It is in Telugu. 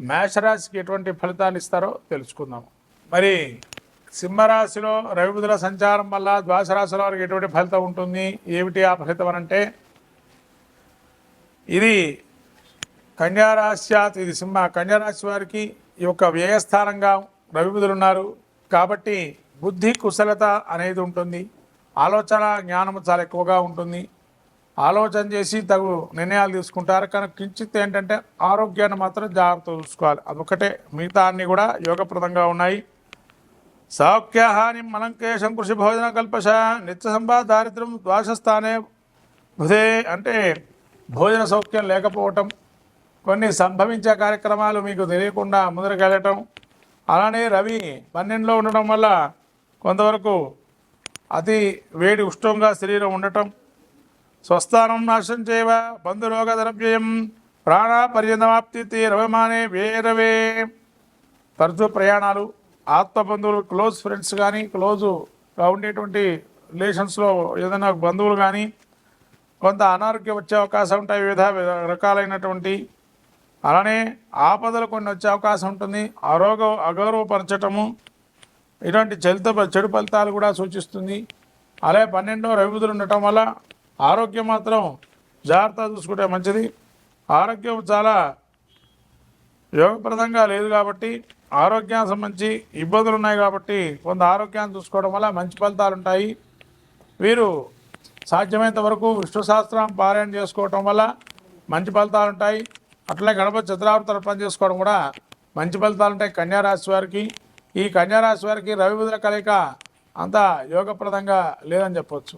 మేషరాశికి ఎటువంటి ఫలితాన్ని ఇస్తారో తెలుసుకుందాం మరి సింహరాశిలో రవి సంచారం వల్ల ద్వాదశ వారికి ఎటువంటి ఫలితం ఉంటుంది? ఏమిటి ఆ ఫలితం అనంటే అంటే? ఇది కన్యారాశ్యాత్ ఇది సింహ కన్యారాశి వారికి ఈ యొక్క వ్యయస్థానంగా రవి ఉన్నారు. కాబట్టి బుద్ధి కుశలత అనేది ఉంటుంది. ఆలోచన జ్ఞానము చాలా ఎక్కువగా ఉంటుంది. ఆలోచన చేసి తగు నిర్ణయాలు తీసుకుంటారు. కానీ కించిత్ ఏంటంటే ఆరోగ్యాన్ని మాత్రం జాగ్రత్త చూసుకోవాలి. అదొకటే మిగతా అన్నీ కూడా యోగప్రదంగా ఉన్నాయి. సౌఖ్యహాని మలంకేశం కృషి భోజన కల్పశ నిత్య సంపాద దారిద్ర్యం ద్వాసస్థానే బుధే అంటే భోజన సౌఖ్యం లేకపోవటం కొన్ని సంభవించే కార్యక్రమాలు మీకు తెలియకుండా ముందరకెళ్ళటం అలానే రవి పన్నెండులో ఉండటం వల్ల కొంతవరకు అతి వేడి ఉష్ణంగా శరీరం ఉండటం స్వస్థానం నాశనం చేయవ బంధురోగ ద్రవ్యం ప్రాణ రవమానే వేరవే తరచూ ప్రయాణాలు ఆత్మబంధువులు క్లోజ్ ఫ్రెండ్స్ కానీ క్లోజుగా ఉండేటువంటి రిలేషన్స్లో ఏదైనా బంధువులు కానీ కొంత అనారోగ్యం వచ్చే అవకాశం ఉంటాయి వివిధ రకాలైనటువంటి. అలానే ఆపదలు కొన్ని వచ్చే అవకాశం ఉంటుంది. ఆరోగ్య అగౌరవపరచటము ఇటువంటి చలిత చెడు ఫలితాలు కూడా సూచిస్తుంది. అలాగే పన్నెండో రవిబుధులు ఉండటం వల్ల ఆరోగ్యం మాత్రం జాగ్రత్త చూసుకుంటే మంచిది. ఆరోగ్యం చాలా యోగప్రదంగా లేదు కాబట్టి ఆరోగ్యానికి సంబంధించి ఇబ్బందులు ఉన్నాయి కాబట్టి కొంత ఆరోగ్యాన్ని చూసుకోవడం వల్ల మంచి ఫలితాలు ఉంటాయి. వీరు సాధ్యమైనంత వరకు విష్ణు సహస్రం పారాయణ చేసుకోవటం వల్ల మంచి ఫలితాలు ఉంటాయి. అట్లే గణపతి చతురావృతాలు అర్పణ చేసుకోవడం కూడా మంచి ఫలితాలు ఉంటాయి కన్యారాశి వారికి. ఈ కన్యారాశి వారికి రవి బుధుల కలయిక అంత యోగప్రదంగా లేదని చెప్పొచ్చు.